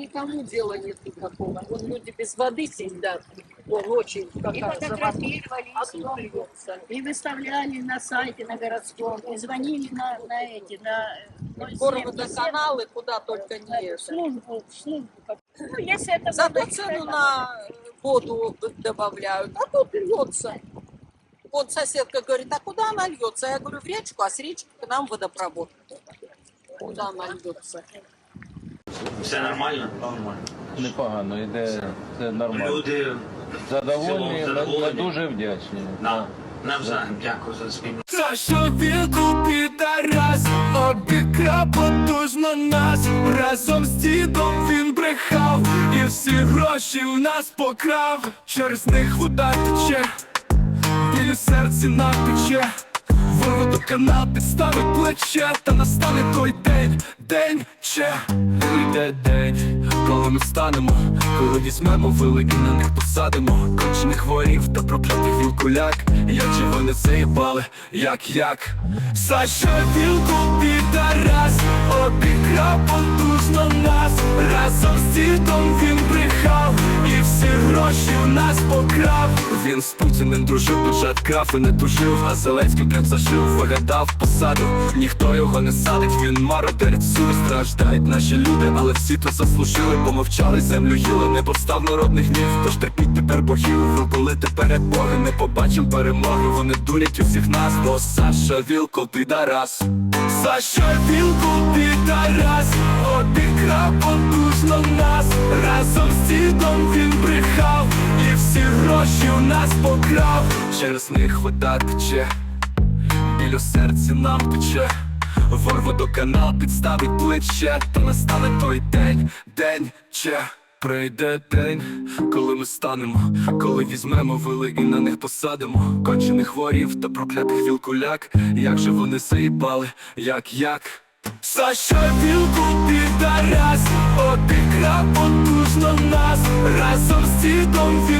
никому дела нет никакого. Вон люди без воды сидят. Очень И фотографировали, и съемку. И выставляли на сайте, на городском, и звонили на, на эти, на 07, Горводоканалы, куда только не это. службу, службу. Ну, если это Зато цену на воду добавляют, а тут льется. Вот соседка говорит, а куда она льется? Я говорю, в речку, а с речки к нам водопровод. Куда она льется? Все нормально? Нормально. Непогано, йде все нормально. Люди Задоволені, в ми, ми дуже вдячні. на, навзаєм дякую за спільну. За що віку підарас обікрав потужно нас разом з дідом він брехав і всі гроші в нас покрав через них вода тече білі серці напече Водоканал підставить плече Та настане той день, день ще Прийде день, коли ми станемо Коли візьмемо великі на них посадимо. Кончених ворів та проклятих вілкуляк. Як же вони заїбали, як як. Що вілку підарас Обікрав потужно гроші нас покрав. Він з Путіним дружив, бюджет крав і не тужив А Зеленський прям зашив, виглядав посаду. Ніхто його не садить, він мародер всюди Страждають наші люди, але всі то заслужили. Помовчали, землю їли, не повстав народний гнів Тож терпіть тепер богів, ви були тепер боги Не побачим перемоги, вони дурять усіх нас Бо Саша Вілко підарас За що Вілко підарас Обікрав потужно нас. Разом з дідом він всі у нас покрав Через них вода тече Біль серці нам пече Вор водоканал підставить плече Та настане той день, день че Прийде день, коли ми станемо, коли візьмемо вили і на них посадимо. Кончених ворів та проклятих вілкуляк. Як же вони заїбали, як як? За що вілку підарас Обікрав потужно нас. Разом з дідом всі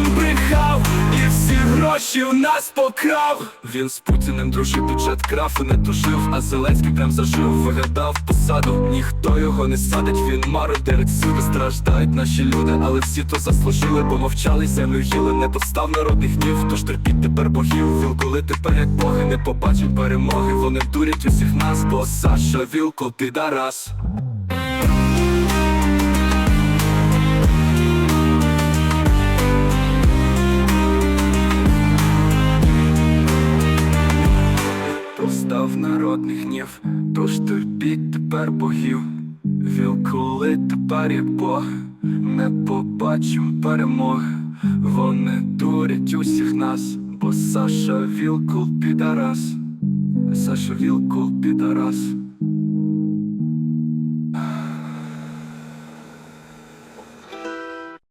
гроші в нас покрав. Він з Путіним дружив, бюджет крав і не тужив А Зеленський прям зажив, вигадав посаду. Ніхто його не садить, він мародер Всюди страждають наші люди, але всі то заслужили Бо мовчали, землю їли, не постав народний гнів Тож терпіть тепер богів, вілкули тепер як боги Не побачать перемоги, вони дурять усіх нас Бо Саша Вілко підарас Постав народний гнів, тож терпіть тепер богів. Вілкули тепер є Бог, не побачим перемоги. Вони дурять усіх нас, бо Саша Вілкул підарас. Саша Вілкул підарас